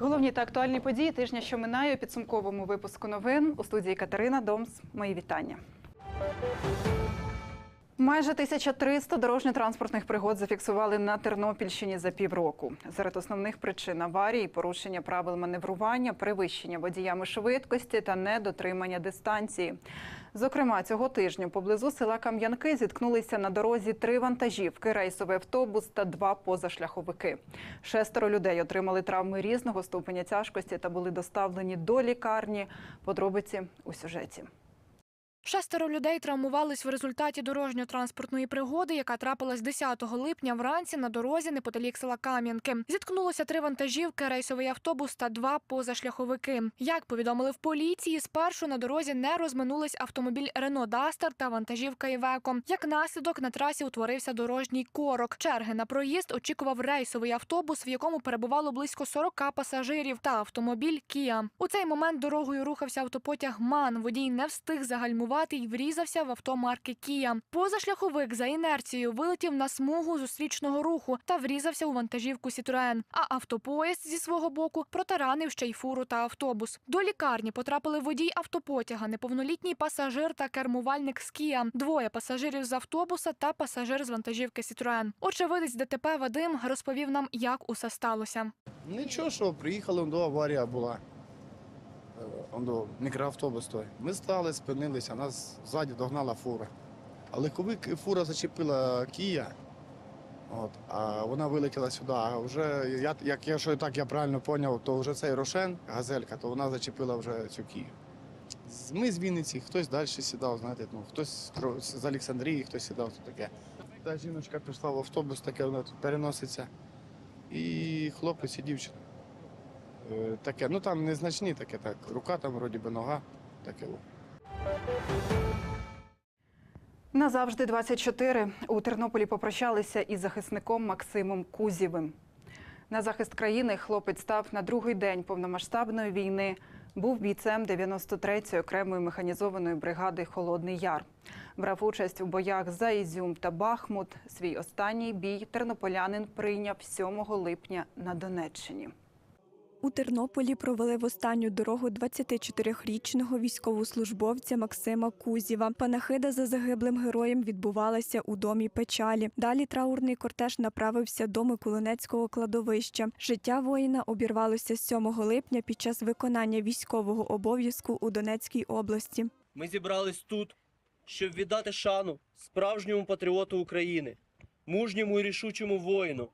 Головні та актуальні події тижня, що минає у підсумковому випуску новин у студії Катерина Домс. Мої вітання. Майже 1300 дорожньо-транспортних пригод зафіксували на Тернопільщині за півроку. Серед основних причин аварії порушення правил маневрування, перевищення водіями швидкості та недотримання дистанції. Зокрема, цього тижня поблизу села Кам'янки зіткнулися на дорозі три вантажівки, рейсовий автобус та два позашляховики. Шестеро людей отримали травми різного ступеня тяжкості та були доставлені до лікарні. Подробиці у сюжеті. Шестеро людей травмувались в результаті дорожньо-транспортної пригоди, яка трапилась 10 липня вранці на дорозі неподалік села Кам'янки. Зіткнулося три вантажівки, рейсовий автобус та два позашляховики. Як повідомили в поліції, спершу на дорозі не розминулись автомобіль Рено Дастер та вантажівка Івеко. Як наслідок на трасі утворився дорожній корок. Черги на проїзд очікував рейсовий автобус, в якому перебувало близько 40 пасажирів, та автомобіль Кія. У цей момент дорогою рухався автопотяг Ман. Водій не встиг загальмувати і врізався в авто марки Кія. Позашляховик за інерцією вилетів на смугу зустрічного руху та врізався у вантажівку Сітроен. А автопоїзд зі свого боку протаранив ще й фуру та автобус. До лікарні потрапили водій автопотяга, неповнолітній пасажир та кермувальник з Кія, двоє пасажирів з автобуса та пасажир з вантажівки Сітроен. Очевидець ДТП Вадим розповів нам, як усе сталося. Нічого, що приїхали, до аварія була. Е, мікроавтобус той. Ми стали, спинилися, нас ззаді догнала фура. А легковик фура зачепила Кія. От, а вона вилетіла сюди. А вже, я, як я, що так я правильно зрозумів, то вже цей Рошен, газелька, то вона зачепила вже цю Кію. Ми з Вінниці, хтось далі сідав, знаєте, ну, хтось з Олександрії, хтось сідав, то таке. Та жіночка пішла в автобус, таке вона тут переноситься. І хлопець і дівчина. Е, Таке, ну там незначні таке, так. Рука там, вроді би, нога, таке. Назавжди 24 у Тернополі попрощалися із захисником Максимом Кузєвим. На захист країни хлопець став на другий день повномасштабної війни. Був бійцем 93-ї окремої механізованої бригади Холодний Яр. Брав участь у боях за Ізюм та Бахмут. Свій останній бій тернополянин прийняв 7 липня на Донеччині. У Тернополі провели в останню дорогу 24-річного військовослужбовця Максима Кузєва. Панахида за загиблим героєм відбувалася у домі печалі. Далі траурний кортеж направився до Миколинецького кладовища. Життя воїна обірвалося 7 липня під час виконання військового обов'язку у Донецькій області. Ми зібрались тут, щоб віддати шану справжньому патріоту України, мужньому і рішучому воїну,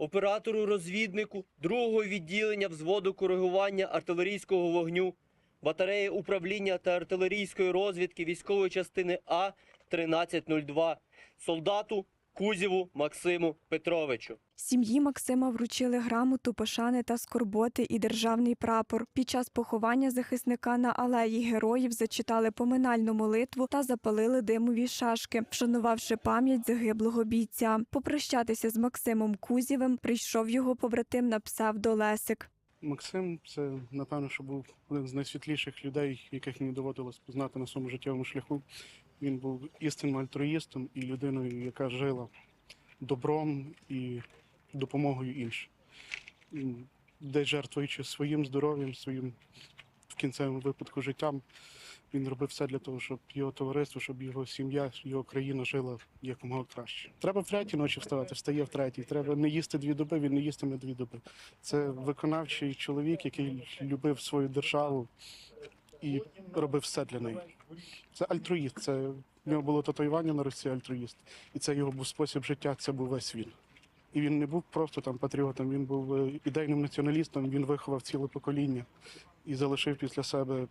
оператору розвіднику другого відділення взводу коригування артилерійського вогню, батареї управління та артилерійської розвідки військової частини А 1302, солдату Кузєву Максиму Петровичу. Сім'ї Максима вручили грамоту пошани та скорботи і державний прапор. Під час поховання захисника на алеї героїв зачитали поминальну молитву та запалили димові шашки, вшанувавши пам'ять загиблого бійця. Попрощатися з Максимом Кузєвим прийшов його побратим на псевдо Лесик. Максим це, напевно, що був один з найсвітліших людей, яких мені доводилось познати на своєму життєвому шляху. Він був істинним альтруїстом і людиною, яка жила добром і допомогою іншим. Десь жертвуючи своїм здоров'ям, своїм в кінцевому випадку життям, він робив все для того, щоб його товариство, щоб його сім'я, його країна жила якомога краще. Треба в третій ночі вставати, встає в третій. Треба не їсти дві доби, він не їстиме дві доби. Це виконавчий чоловік, який любив свою державу і робив все для неї. Це альтруїст. Це в нього було татуювання на Росії альтруїст. І це його був спосіб життя, це був весь він. І він не був просто там патріотом, він був е, ідейним націоналістом, він виховав ціле покоління і залишив після себе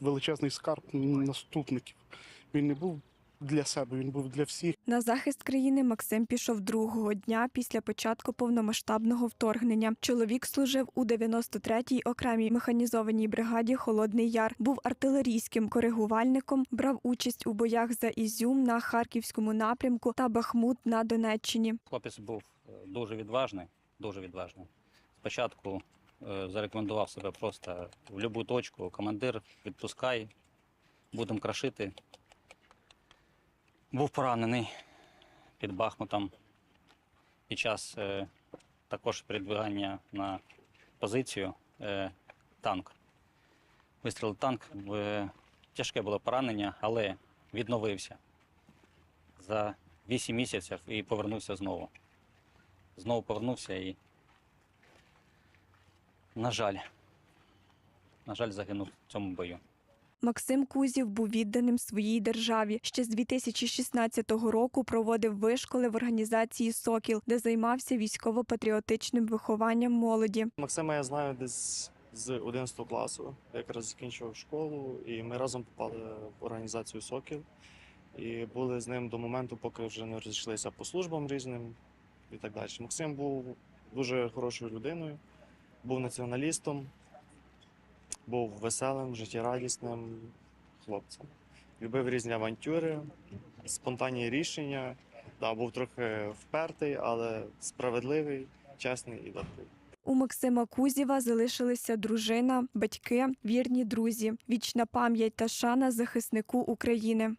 величезний скарб наступників. Він не був для себе, він був для всіх. На захист країни Максим пішов другого дня після початку повномасштабного вторгнення. Чоловік служив у 93-й окремій механізованій бригаді Холодний Яр. Був артилерійським коригувальником, брав участь у боях за Ізюм на харківському напрямку та Бахмут на Донеччині. Хлопець був е, дуже відважний, дуже відважний. Спочатку е, зарекомендував себе просто в будь-яку точку. Командир, відпускай, будемо крашити. Був поранений під Бахмутом під час е, також передвигання на позицію. е, танк. Вистрілив танк, в- тяжке було поранення, але відновився за 8 місяців і повернувся знову. Знову повернувся і, на жаль, на жаль, загинув в цьому бою. Максим Кузів був відданим своїй державі. Ще з 2016 року проводив вишколи в організації Сокіл, де займався військово-патріотичним вихованням молоді. Максима я знаю десь з 11 класу. Я якраз закінчував школу, і ми разом попали в організацію Сокіл. І були з ним до моменту, поки вже не розійшлися по службам різним і так далі. Максим був дуже хорошою людиною, був націоналістом, був веселим, життєрадісним хлопцем. Любив різні авантюри, спонтанні рішення. Да, був трохи впертий, але справедливий, чесний і добрий. У Максима Кузєва залишилися дружина, батьки, вірні друзі, вічна пам'ять та шана захиснику України.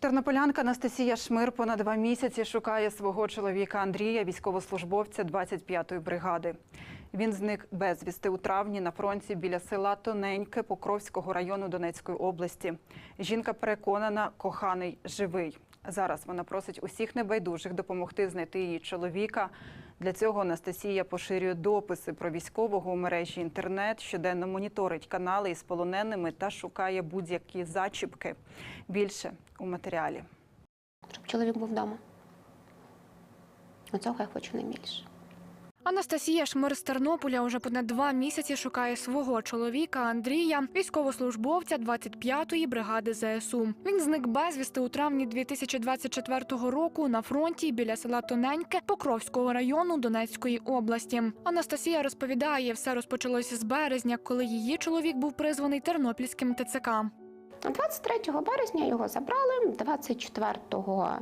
Тернополянка Анастасія Шмир понад два місяці шукає свого чоловіка Андрія, військовослужбовця 25-ї бригади. Він зник безвісти у травні на фронті біля села Тоненьке Покровського району Донецької області. Жінка переконана, коханий живий. Зараз вона просить усіх небайдужих допомогти знайти її чоловіка. Для цього Анастасія поширює дописи про військового у мережі інтернет, щоденно моніторить канали із полоненими та шукає будь-які зачіпки. Більше у матеріалі. щоб чоловік був вдома. Оцього я хочу найбільше. Анастасія Шмир з Тернополя уже понад два місяці шукає свого чоловіка Андрія, військовослужбовця 25-ї бригади ЗСУ. Він зник безвісти у травні 2024 року на фронті біля села Тоненьке Покровського району Донецької області. Анастасія розповідає, все розпочалося з березня, коли її чоловік був призваний тернопільським ТЦК. 23 березня його забрали, 24-го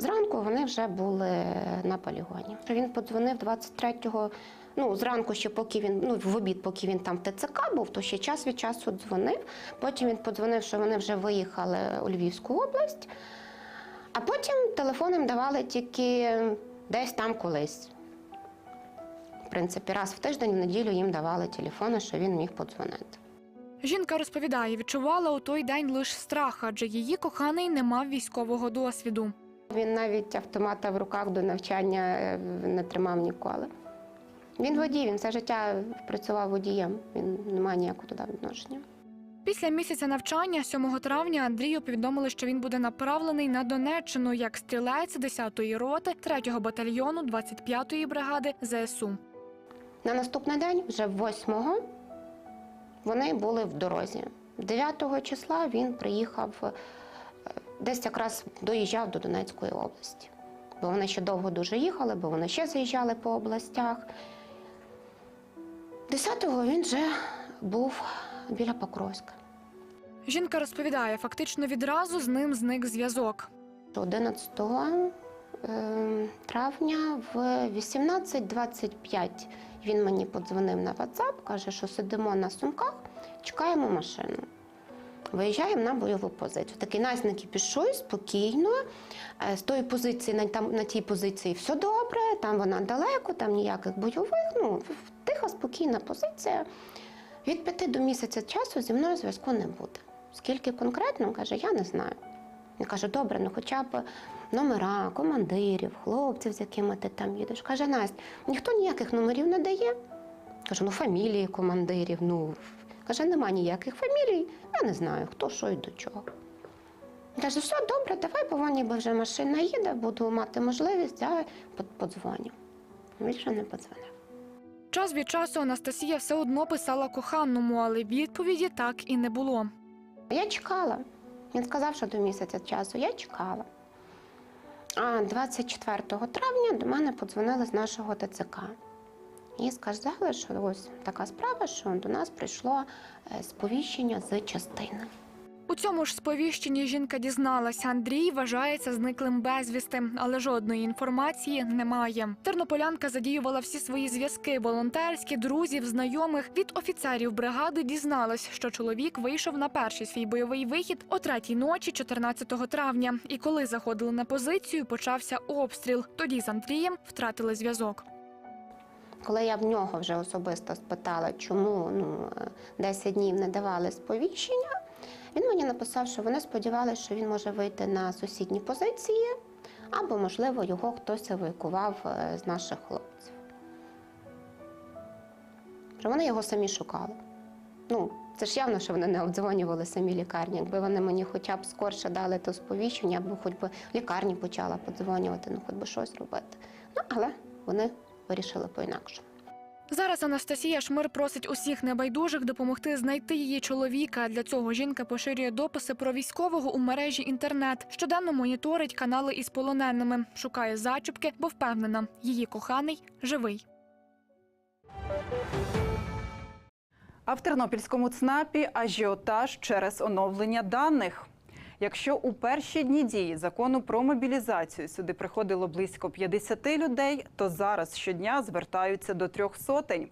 зранку вони вже були на полігоні. Він подзвонив 23-го, ну, зранку ще поки він, ну, в обід, поки він там в ТЦК був, то ще час від часу дзвонив. Потім він подзвонив, що вони вже виїхали у Львівську область, а потім телефон їм давали тільки десь там колись. В принципі, раз в тиждень, в неділю їм давали телефони, що він міг подзвонити. Жінка розповідає, відчувала у той день лише страх, адже її коханий не мав військового досвіду. Він навіть автомата в руках до навчання е, не тримав ніколи. Він водій, він все життя працював водієм, він не має ніякого туди відношення. Після місяця навчання 7 травня Андрію повідомили, що він буде направлений на Донеччину як стрілець 10-ї роти 3-го батальйону 25-ї бригади ЗСУ. На наступний день, вже 8-го, вони були в дорозі. 9 го числа він приїхав, е, десь якраз доїжджав до Донецької області. Бо вони ще довго дуже їхали, бо вони ще заїжджали по областях. 10-го він вже був біля Покровська. Жінка розповідає, фактично відразу з ним зник зв'язок. 11 е, травня в 18.25 він мені подзвонив на WhatsApp, каже, що сидимо на сумках, чекаємо машину. Виїжджаємо на бойову позицію. Такий насники пішов спокійно. Е, З тої позиції на, там, на тій позиції все добре, там вона далеко, там ніяких бойових. Ну, тиха, спокійна позиція. Від п'яти до місяця часу зі мною зв'язку не буде. Скільки конкретно, каже, я не знаю. Він каже, добре, ну хоча б номера, командирів, хлопців, з якими ти там їдеш. Каже, Настя, ніхто ніяких номерів не дає. Каже, ну фамілії командирів, ну каже, нема ніяких фамілій, я не знаю, хто що і до чого. Каже, все добре, давай, бо вон ніби вже машина їде, буду мати можливість, я подзвоню. Більше не подзвонив. Час від часу Анастасія все одно писала коханому, але відповіді так і не було. Я чекала. Він сказав, що до місяця часу. Я чекала. А 24 травня до мене подзвонили з нашого ТЦК. І сказали, що ось така справа, що до нас прийшло е, сповіщення з частини. У цьому ж сповіщенні жінка дізналася, Андрій вважається зниклим безвісти, але жодної інформації немає. Тернополянка задіювала всі свої зв'язки, волонтерські, друзів, знайомих. Від офіцерів бригади дізналась, що чоловік вийшов на перший свій бойовий вихід о третій ночі, 14 травня. І коли заходили на позицію, почався обстріл. Тоді з Андрієм втратили зв'язок. Коли я в нього вже особисто спитала, чому ну, е, 10 днів не давали сповіщення, він мені написав, що вони сподівалися, що він може вийти на сусідні позиції, або, можливо, його хтось евакував е, з наших хлопців. Що вони його самі шукали. Ну, це ж явно, що вони не обдзвонювали самі лікарні. Якби вони мені хоча б скорше дали то сповіщення, або хоч би лікарні почала подзвонювати, ну хоч би щось робити. Ну, але вони вирішили по-інакшому. Зараз Анастасія Шмир просить усіх небайдужих допомогти знайти її чоловіка. Для цього жінка поширює дописи про військового у мережі інтернет. Щоденно моніторить канали із полоненими, шукає зачіпки, бо впевнена, її коханий живий. А в Тернопільському ЦНАПі ажіотаж через оновлення даних. Якщо у перші дні дії закону про мобілізацію сюди приходило близько 50 людей, то зараз щодня звертаються до трьох сотень.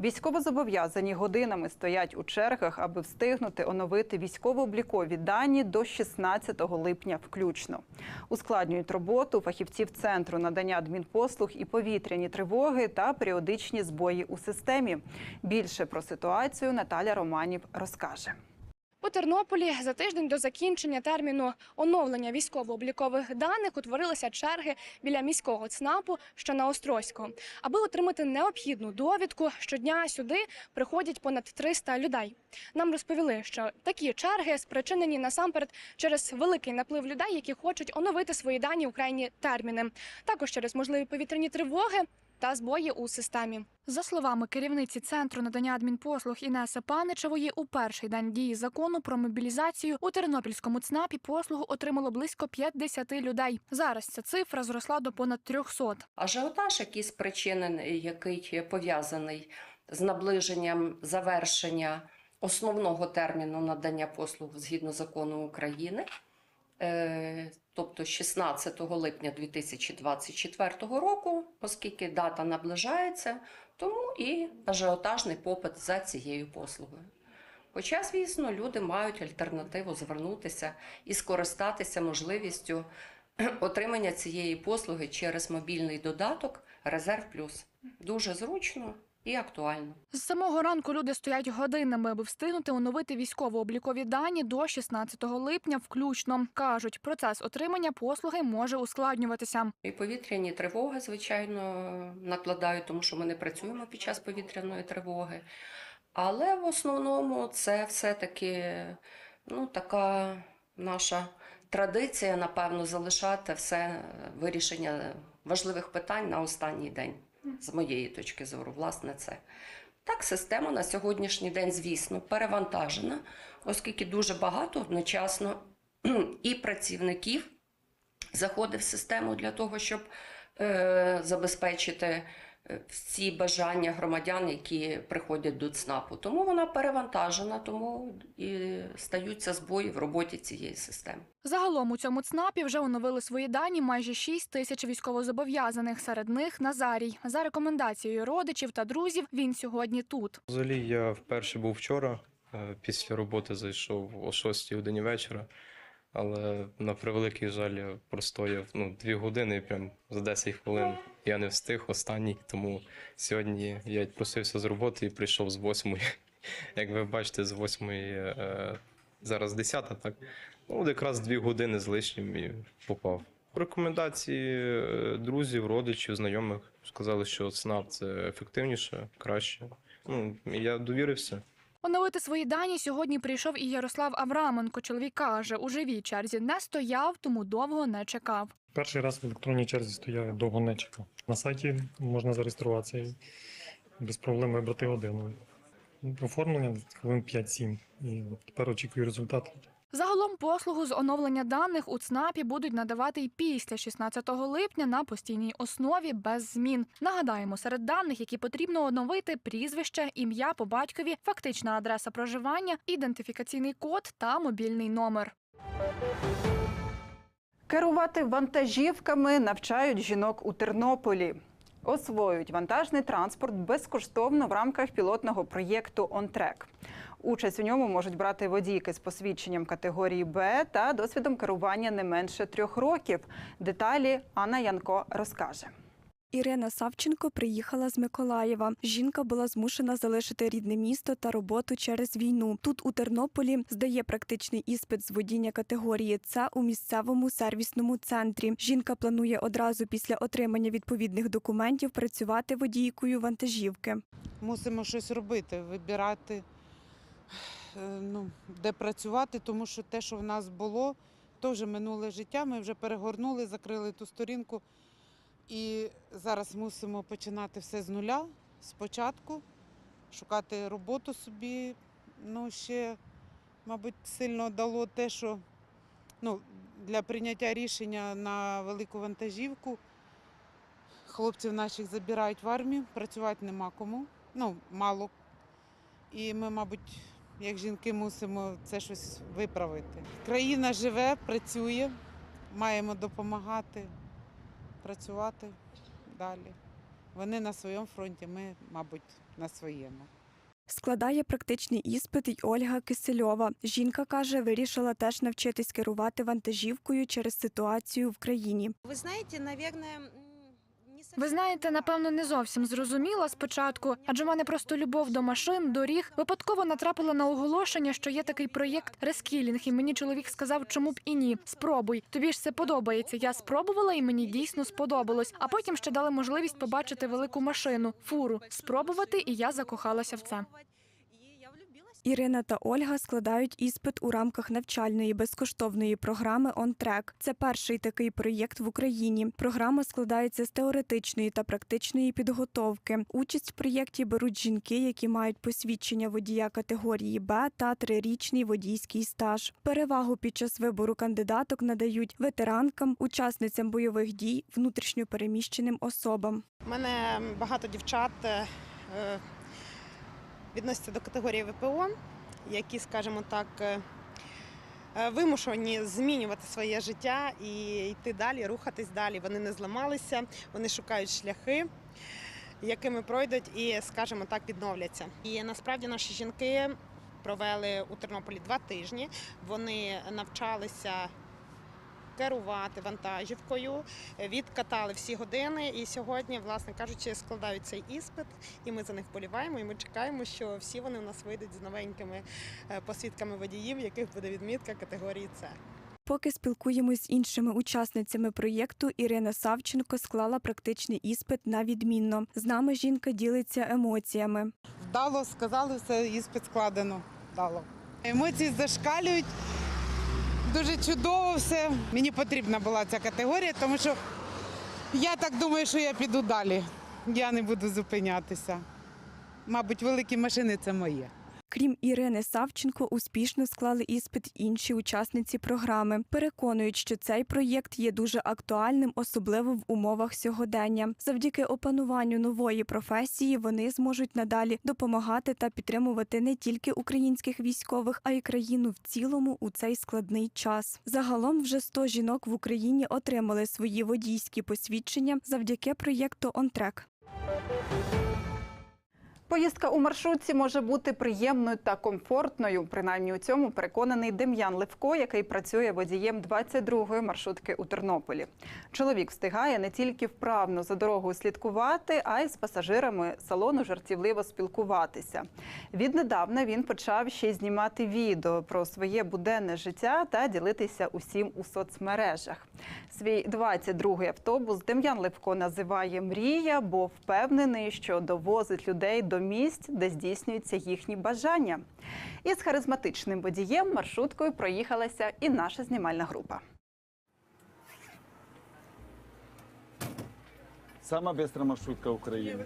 Військовозобов'язані годинами стоять у чергах, аби встигнути оновити військово-облікові дані до 16 липня включно. Ускладнюють роботу фахівців центру надання адмінпослуг і повітряні тривоги та періодичні збої у системі. Більше про ситуацію Наталя Романів розкаже. У Тернополі за тиждень до закінчення терміну оновлення військово-облікових даних утворилися черги біля міського ЦНАПу, що на Острозького. Аби отримати необхідну довідку, щодня сюди приходять понад 300 людей. Нам розповіли, що такі черги спричинені насамперед через великий наплив людей, які хочуть оновити свої дані у крайні терміни, також через можливі повітряні тривоги. Та збої у системі за словами керівниці центру надання адмінпослуг Інеси Паничевої, у перший день дії закону про мобілізацію у Тернопільському ЦНАПі послугу отримало близько 50 людей. Зараз ця цифра зросла до понад 300. Ажіотаж, який спричинений, який пов'язаний з наближенням завершення основного терміну надання послуг згідно закону України, е, тобто 16 липня 2024 року, оскільки дата наближається, тому і ажіотажний попит за цією послугою. Хоча, звісно, люди мають альтернативу звернутися і скористатися можливістю отримання цієї послуги через мобільний додаток Резерв Плюс. Дуже зручно і актуально. З самого ранку люди стоять годинами, аби встигнути оновити військово-облікові дані до 16 липня. Включно кажуть, процес отримання послуги може ускладнюватися. І повітряні тривоги, звичайно, накладають, тому що ми не працюємо під час повітряної тривоги. Але в основному це все-таки ну, така наша традиція, напевно, залишати все вирішення важливих питань на останній день, з моєї точки зору, власне, це. Так, система на сьогоднішній день, звісно, перевантажена, оскільки дуже багато одночасно і працівників заходить в систему для того, щоб е, забезпечити всі бажання громадян, які приходять до ЦНАПу. Тому вона перевантажена, тому і стаються збої в роботі цієї системи. Загалом у цьому ЦНАПі вже оновили свої дані майже 6 тисяч військовозобов'язаних. Серед них Назарій. За рекомендацією родичів та друзів він сьогодні тут. Взагалі я вперше був вчора. е, Після роботи зайшов о 6 годині вечора. Але на превеликий жаль, простояв ну, дві години прям за 10 хвилин я не встиг останній. Тому сьогодні я просився з роботи і прийшов з 8. Як ви бачите, з 8 е, зараз 10, так? Ну, якраз дві години з лишнім і попав. Рекомендації е, друзів, родичів, знайомих сказали, що ЦНАП це ефективніше, краще. Ну, я довірився. Оновити свої дані сьогодні прийшов і Ярослав Авраменко. Чоловік каже, у живій черзі не стояв, тому довго не чекав. Перший раз в електронній черзі стояв, довго не чекав. На сайті можна зареєструватися і без проблем вибрати годину. Оформлення хвилин 5-7. І тепер очікую результат. Загалом послугу з оновлення даних у ЦНАПі будуть надавати й після 16 липня на постійній основі без змін. Нагадаємо, серед даних, які потрібно оновити, прізвище, ім'я по батькові, фактична адреса проживання, ідентифікаційний код та мобільний номер. Керувати вантажівками навчають жінок у Тернополі. Освоюють вантажний транспорт безкоштовно в рамках пілотного проєкту «Онтрек». Участь у ньому можуть брати водійки з посвідченням категорії Б та досвідом керування не менше трьох років. Деталі Анна Янко розкаже. Ірина Савченко приїхала з Миколаєва. Жінка була змушена залишити рідне місто та роботу через війну. Тут у Тернополі здає практичний іспит з водіння категорії С у місцевому сервісному центрі. Жінка планує одразу після отримання відповідних документів працювати водійкою вантажівки. Мусимо щось робити, вибирати, ну, де працювати, тому що те, що в нас було, то вже минуле життя. Ми вже перегорнули, закрили ту сторінку. І зараз мусимо починати все з нуля, спочатку, шукати роботу собі. Ну, ще, мабуть, сильно дало те, що ну, для прийняття рішення на велику вантажівку хлопців наших забирають в армію, працювати нема кому, ну, мало. І ми, мабуть, як жінки мусимо це щось виправити. Країна живе, працює, маємо допомагати працювати далі. Вони на своєму фронті, ми, мабуть, на своєму. Складає практичний іспит й Ольга Кисельова. Жінка каже, вирішила теж навчитись керувати вантажівкою через ситуацію в країні. Наверное, не совсем Ви знаєте, напевно, не зовсім зрозуміла спочатку, адже в мене просто любов до машин, доріг. Випадково натрапила на оголошення, що є такий проєкт рескілінг, і мені чоловік сказав, чому б і ні. Спробуй. Тобі ж це подобається. Я спробувала, і мені дійсно сподобалось. А потім ще дали можливість побачити велику машину, фуру, спробувати, і я закохалася в це. Ірина та Ольга складають іспит у рамках навчальної безкоштовної програми «Он-трек». Це перший такий проєкт в Україні. Програма складається з теоретичної та практичної підготовки. Участь в проєкті беруть жінки, які мають посвідчення водія категорії Б та трирічний водійський стаж. Перевагу під час вибору кандидаток надають ветеранкам, учасницям бойових дій, внутрішньопереміщеним особам. У мене багато дівчат е, відносяться до категорії ВПО, які, скажімо так, е, е, вимушені змінювати своє життя і йти далі, рухатись далі. Вони не зламалися, вони шукають шляхи. Якими пройдуть і, скажімо так, відновляться. І насправді наші жінки провели у Тернополі два тижні. Вони навчалися керувати вантажівкою, відкатали всі години. І сьогодні, власне кажучи, складають цей іспит, і ми за них боліваємо. І ми чекаємо, що всі вони у нас вийдуть з новенькими е, посвідками водіїв, яких буде відмітка категорії С. Поки спілкуємось з іншими учасницями проєкту, Ірина Савченко склала практичний іспит на відмінно. З нами жінка ділиться емоціями. Вдало сказали, все, іспит складено. Вдало. Емоції зашкалюють. Дуже чудово все. Мені потрібна була ця категорія, тому що я так думаю, що я піду далі. Я не буду зупинятися. Мабуть, великі машини це моє. Крім Ірини Савченко, успішно склали іспит інші учасниці програми. Переконують, що цей проєкт є дуже актуальним, особливо в умовах сьогодення. Завдяки опануванню нової професії вони зможуть надалі допомагати та підтримувати не тільки українських військових, а й країну в цілому у цей складний час. Загалом вже 100 жінок в Україні отримали свої водійські посвідчення завдяки проєкту «Онтрек». Поїздка у маршрутці може бути приємною та комфортною. Принаймні у цьому переконаний Дем'ян Левко, який працює водієм 22-ї маршрутки у Тернополі. Чоловік встигає не тільки вправно за дорогою слідкувати, а й з пасажирами салону жартівливо спілкуватися. Віднедавна він почав ще й знімати відео про своє буденне життя та ділитися усім у соцмережах. Свій 22-й автобус Дем'ян Левко називає мрія, бо впевнений, що довозить людей до місць, де здійснюються їхні бажання. Із харизматичним водієм маршруткою проїхалася і наша знімальна група. Сама бистра маршрутка України.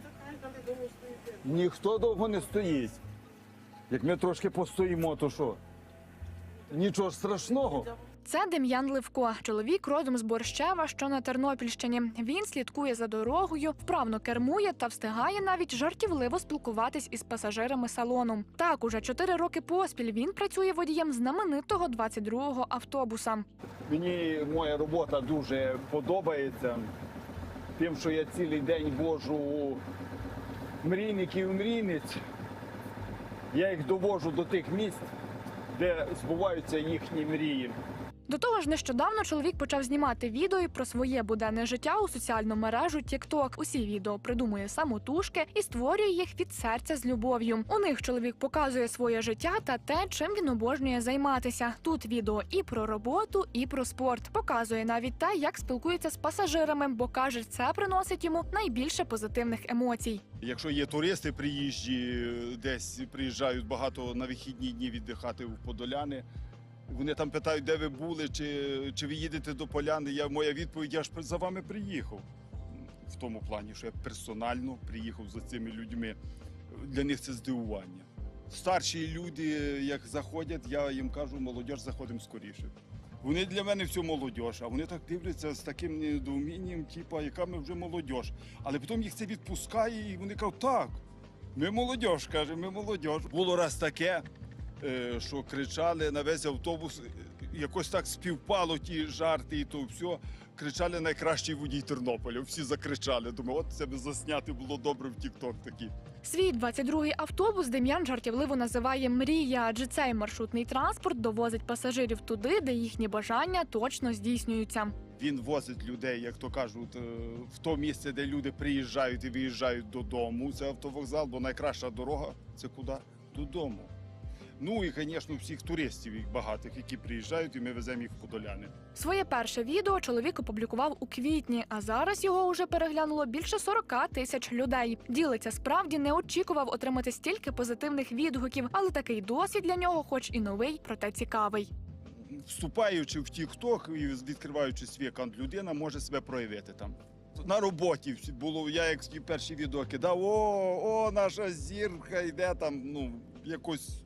Ніхто довго не стоїть. Як ми трошки постоїмо, то що? Нічого ж страшного. Це Дем'ян Левко, чоловік родом з Борщева, що на Тернопільщині. Він слідкує за дорогою, вправно кермує та встигає навіть жартівливо спілкуватись із пасажирами салону. Так, уже чотири роки поспіль він працює водієм знаменитого 22-го автобуса. Мені моя робота дуже подобається. Тим, що я цілий день вожу мрійників мрійниць. Я їх довожу до тих місць, де збуваються їхні мрії. До того ж, нещодавно чоловік почав знімати відео про своє буденне життя у соціальну мережу TikTok. Усі відео придумує самотужки і створює їх від серця з любов'ю. У них чоловік показує своє життя та те, чим він обожнює займатися. Тут відео і про роботу, і про спорт. Показує навіть те, як спілкується з пасажирами, бо каже, це приносить йому найбільше позитивних емоцій. Якщо є туристи приїжджі, десь приїжджають багато на вихідні дні віддихати в Подоляни. Вони там питають, де ви були, чи, чи ви їдете до Поляни. Я, моя відповідь, я ж за вами приїхав. В тому плані, що я персонально приїхав за цими людьми. Для них це здивування. Старші люди, як заходять, я їм кажу, молодь, заходимо скоріше. Вони для мене все молодь, а вони так дивляться з таким недоумінням, типу, яка ми вже молодь. Але потім їх це відпускає, і вони кажуть, так, ми молодь, каже, ми молодь. Було раз таке, що кричали на весь автобус, е, якось так співпало ті жарти і то все. Кричали найкращий водій Тернополя. Всі закричали. Думаю, от це би засняти було добре в Тік-Ток такий. Свій 22-й автобус Дем'ян жартівливо називає мрія, адже цей маршрутний транспорт довозить пасажирів туди, де їхні бажання точно здійснюються. Він возить людей, як то кажуть, е, в то місце, де люди приїжджають і виїжджають додому. Це автовокзал, бо найкраща дорога це куди? Додому. Ну і, звісно, всіх туристів їх багатих, які приїжджають, і ми веземо їх в Подоляни. Своє перше відео чоловік опублікував у квітні, а зараз його уже переглянуло більше 40 тисяч людей. Ділиться справді не очікував отримати стільки позитивних відгуків, але такий досвід для нього, хоч і новий, проте цікавий. Вступаючи в TikTok і відкриваючи свій аккаунт, людина може себе проявити там. На роботі було, я як перші відео кидав, о, о, наша зірка йде там, ну, якось.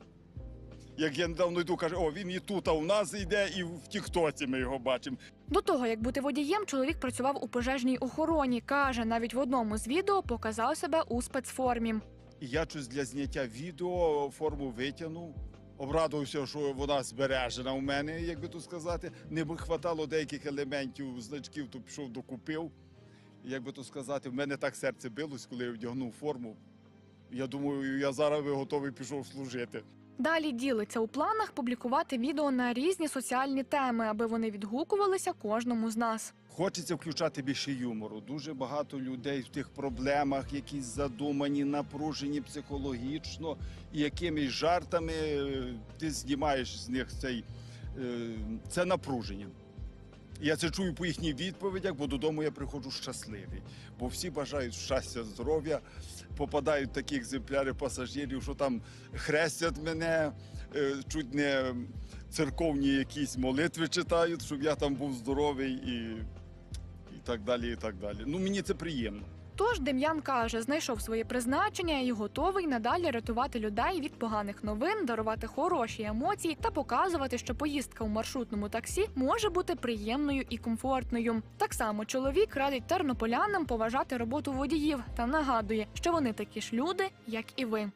Як я недавно йду, каже, о, він і тут, а у нас йде, і в Тіктоці ми його бачимо. До того як бути водієм, чоловік працював у пожежній охороні. каже, навіть в одному з відео показав себе у спецформі. І я щось для зняття відео форму витягнув. Обрадувався, що вона збережена у мене, як би то сказати. Не вистачало деяких елементів, значків, то пішов докупив. Як би то сказати, в мене так серце билось, коли я вдягнув форму. Я думаю, я зараз готовий пішов служити. Далі ділиться у планах публікувати відео на різні соціальні теми, аби вони відгукувалися кожному з нас. Хочеться включати більше юмору. Дуже багато людей в тих проблемах, якісь задумані, напружені психологічно, і якимись жартами е, ти знімаєш з них цей, е, це напруження. Я це чую по їхніх відповідях, бо додому я приходжу щасливий. Бо всі бажають щастя, здоров'я, попадають такі екземпляри пасажирів, що там хрестять мене, е, чуть не церковні якісь молитви читають, щоб я там був здоровий і, і так далі. і так далі. Ну мені це приємно. Тож Дем'ян каже, знайшов своє призначення і готовий надалі рятувати людей від поганих новин, дарувати хороші емоції та показувати, що поїздка у маршрутному таксі може бути приємною і комфортною. Так само чоловік радить тернополянам поважати роботу водіїв та нагадує, що вони такі ж люди, як і ви.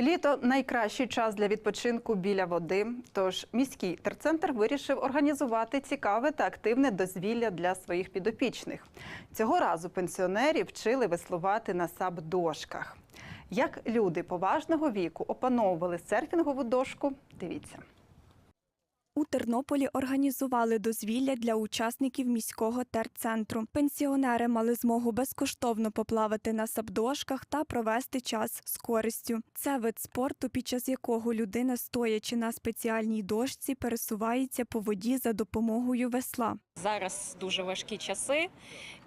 Літо найкращий час для відпочинку біля води. Тож міський терцентр вирішив організувати цікаве та активне дозвілля для своїх підопічних. Цього разу пенсіонерів вчили веслувати на саб-дошках. Як люди поважного віку опановували серфінгову дошку, дивіться. У Тернополі організували дозвілля для учасників міського терцентру. Пенсіонери мали змогу безкоштовно поплавати на сабдошках та провести час з користю. Це вид спорту, під час якого людина, стоячи на спеціальній дошці, пересувається по воді за допомогою весла. Зараз дуже важкі часи,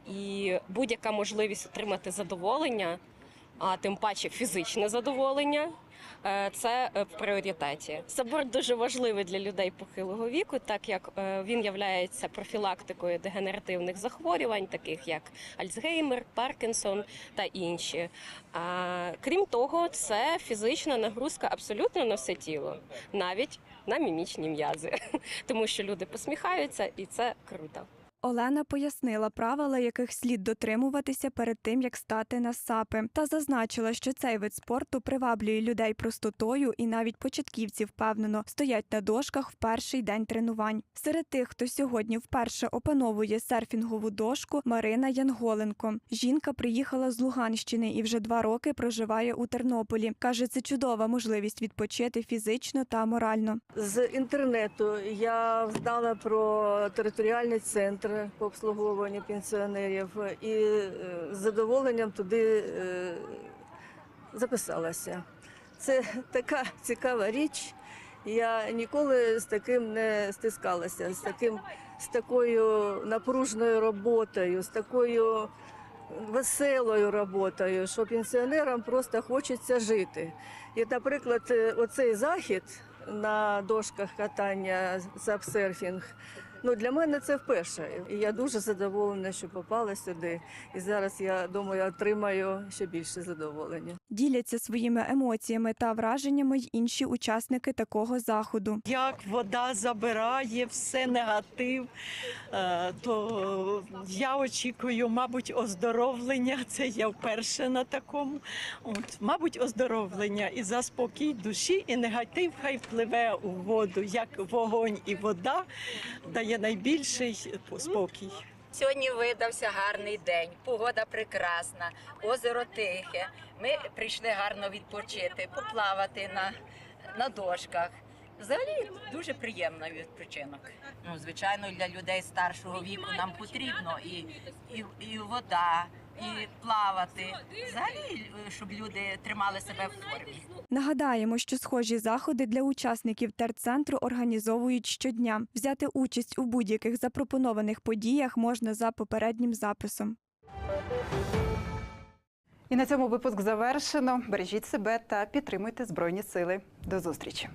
і будь-яка можливість отримати задоволення, а тим паче фізичне задоволення. Е, Це е, в пріоритеті. Сабор дуже важливий для людей похилого віку, так як е, він є профілактикою дегенеративних захворювань, таких як Альцгеймер, Паркінсон та інші. А крім того, це фізична нагрузка абсолютно на все тіло, навіть на мімічні м'язи, тому що люди посміхаються, і це круто. Олена пояснила правила, яких слід дотримуватися перед тим, як стати на сапи, та зазначила, що цей вид спорту приваблює людей простотою і навіть початківці впевнено стоять на дошках в перший день тренувань. Серед тих, хто сьогодні вперше опановує серфінгову дошку, Марина Янголенко. Жінка приїхала з Луганщини і вже два роки проживає у Тернополі. каже, це чудова можливість відпочити фізично та морально. З інтернету я знала про територіальний центр по обслуговуванню пенсіонерів і е, з задоволенням туди е, записалася. Це така цікава річ. Я ніколи з таким не стискалася, з таким з такою напружною роботою, з такою веселою роботою, що пенсіонерам просто хочеться жити. І, наприклад, оцей захід на дошках катання запсерфінг. Ну, для мене це вперше. І я дуже задоволена, що попала сюди. І зараз я думаю, отримаю ще більше задоволення. Діляться своїми емоціями та враженнями й інші учасники такого заходу. Як вода забирає все негатив, е, то я очікую, мабуть, оздоровлення. Це я вперше на такому. От, мабуть, оздоровлення і заспокій душі, і негатив хай впливе у воду, як вогонь і вода дає найбільший спокій. Сьогодні видався гарний день, погода прекрасна, озеро тихе. Ми прийшли гарно відпочити, поплавати на, на дошках. Взагалі дуже приємний відпочинок. Ну, звичайно, для людей старшого віку нам потрібно і, і, і вода, і плавати. Взагалі, щоб люди тримали себе в формі. Нагадаємо, що схожі заходи для учасників терцентру організовують щодня. Взяти участь у будь-яких запропонованих подіях можна за попереднім записом. І на цьому випуск завершено. Бережіть себе та підтримуйте Збройні Сили. До зустрічі.